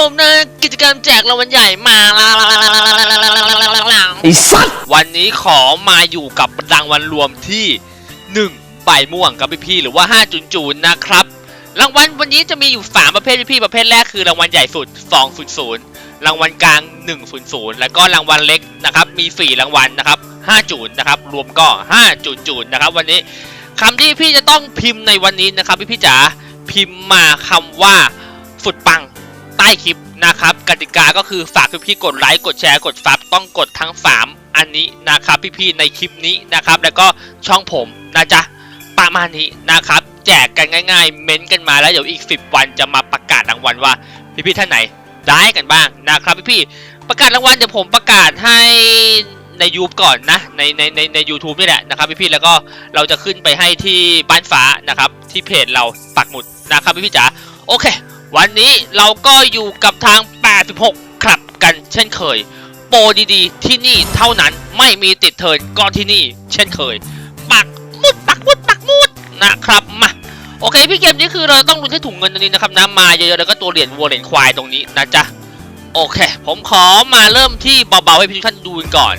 ผมนะกิจกรรมแจกรางวัลใหญ่มาแล้วไอ้สัตว์วันนี้ขอมาอยู่กับรางวัลรวมที่1ใบม่วงกับพี่ๆหรือว่า 5 จุนจูนนะครับ รางวัลวันนี้จะมีอยู่ 3 ประเภทพี่ๆประเภทแรกคือรางวัลใหญ่สุด 200 รางวัลกลาง 100 แล้วก็รางวัลเล็กนะครับ มี 4 รางวัลนะครับ 5 จูนนะครับ รวมก็ 5 จูนจูนนะครับวันนี้คำที่พี่จะต้องพิมพ์ในวันนี้นะครับพี่ๆจ๋าพิมพ์มาคำว่าสุดปัง ใต้คลิปนะครับกติกาก็คือฝากพี่ๆกดไลค์กดแชร์กดซับต้องกดทั้ง 3 อันนี้นะครับพี่ๆในคลิปนี้นะครับ แล้วก็ช่องผมนะจ๊ะประมาณนี้นะครับ แจกกันง่าย ๆ เม้นต์กันมาแล้วเดี๋ยวอีก 10 วันจะมาประกาศรางวัลว่าพี่ๆท่านไหนได้กันบ้างนะครับพี่ๆประกาศรางวัลเดี๋ยวผมประกาศให้ในยูบก่อนนะในในในในยูทูบนี่แหละนะครับพี่ๆแล้วก็เราจะขึ้นไปให้ที่บ้านฟ้านะครับที่เพจเราปักหมุดนะครับพี่ๆจ๋าโอเค วันนี้เราก็อยู่กับทาง 86 ครับกันเช่นเคย โปรดีๆ ที่นี่เท่านั้นไม่มีติดเทินก็ที่นี่ เช่นเคย ปักมุดปักมุดปักมุดนะครับมาโอเคพี่เกมนี้คือเราต้องลุ้นให้ถุงเงินตรงนี้นะครับนะมาเยอะๆแล้วก็ตัวเหรียญวัวเหรียญควายตรงนี้นะจ๊ะโอเค ผมขอมาเริ่มที่เบาๆให้พี่ทุกท่านดูกันก่อน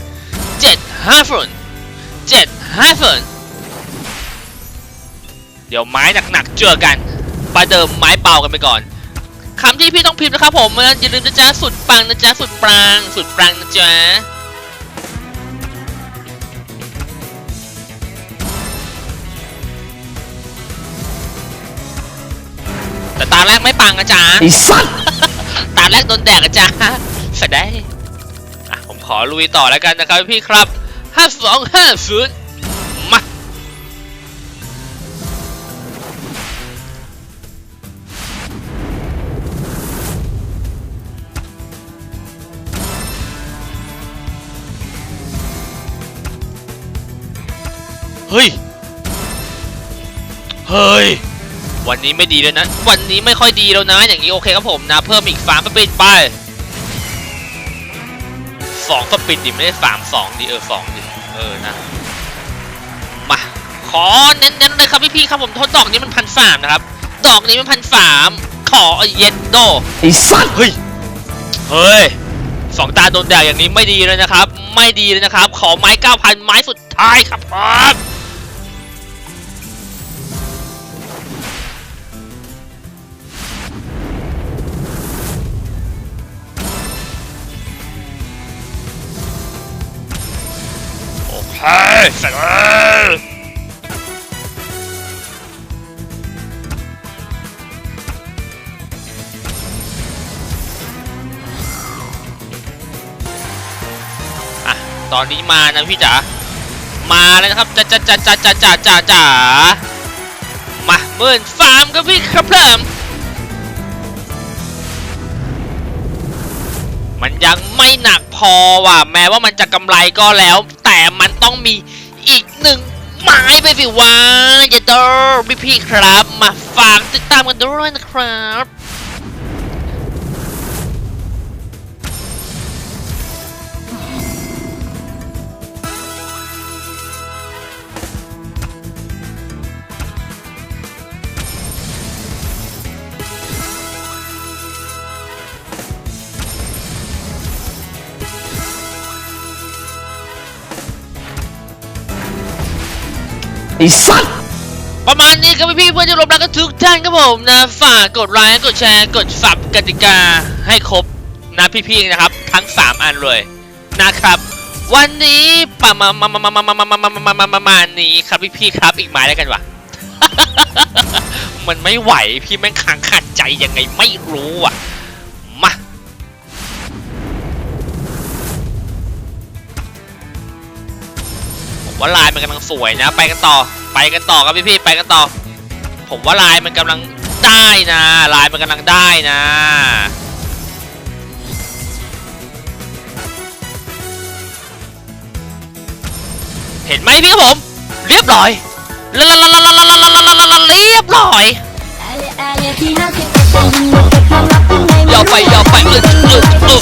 7 5ฝน7 5ฝนเดี๋ยวไม้หนักๆเจอกันประเดิมไม้เบากันไปก่อน คำที่พี่ต้องพิมพ์นะครับผมอย่าลืมนะจ๊ะสุดปังนะจ๊ะสุดปรางสุดปรางนะจ๊ะแต่ตาแรกไม่ปังอะจ๊ะไอ้สัตว์ตาแรกโดนแดกอะจ๊ะเสร็จได้อะผมขอลุยต่อแล้วกันนะครับพี่ครับ 5 เฮ้ย เฮ้ย วันนี้ไม่ดีแล้วนะ วันนี้ไม่ค่อยดีแล้วนะ อย่างนี้โอเคครับผมนะ เพิ่มอีกสามสปินไปสองสปินดิไม่ได้สามสองดิเออสองดิเออนะ มา ขอเน้นๆเลยครับพี่ๆครับผมทดดอกนี้มันพันสามนะครับ ดอกนี้มันพันสามขอเย็นโดไอ้สัตว์เฮ้ย เฮ้ยสองตาโดนแดดอย่างนี้ไม่ดีเลยนะครับ ไม่ดีเลยนะครับ ขอไม้เก้าพันไม้สุดท้ายครับ เคเสร็จแล้วอะตอนนี้มานะพี่จ๋ามาแล้วนะครับจ้าจ้าจ้าจ้าจ้าจ้าจ้าจ้ามาหมื่นฟาร์มครับพี่ครับเพิ่มมันยังไม่หนักพอว่ะแม้ว่ามันจะกำไรก็แล้ว ต้องมีอีกหนึ่งไม้ไปสิวะอย่าเดอพี่พี่ครับ มาฝากติดตามกันด้วยนะครับ ไอ้สัตว์ประมาณนี้ครับพี่เพื่อนที่รบรักกันทุกท่านครับผมนะฝากกดไลค์กดแชร์กดสับกติกาให้ครบนะพี่ๆนะครับ ทั้ง 3 อันเลยนะครับ วันนี้ประมาณมามามามามามามามามามามานี้ครับพี่ๆครับอีกไม้แล้วกันวะมันไม่ไหวพี่แม่งขังขัดใจยังไงไม่รู้อะ ว่าลายมันกำลังสวยนะ ไปกันต่อ ไปกันต่อครับพี่พี่ไปกันต่อ ผมว่าลายมันกำลังได้นะ ลายมันกำลังได้นะเห็นไหมพี่ครับผม เรียบร้อยเรียบร้อยยอไปยอไปอึดอึดเลย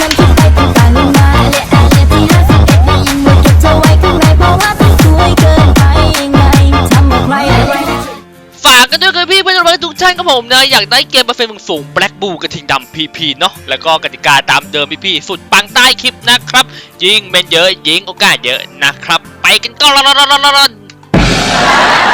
ากกันครับพี่เพื่อนๆทุกท่านกับผมนะอยากได้เกมเปอร์เซ็นต์สูงแบล็กบูกระทิงดำพีพีเนาะแล้วก็กติกาตามเดิมพี่พี่ๆสุดปังใต้คลิปนะครับ ยิงเมนเยอะยิงโอกาสเยอะนะครับ ไปกันก็รอน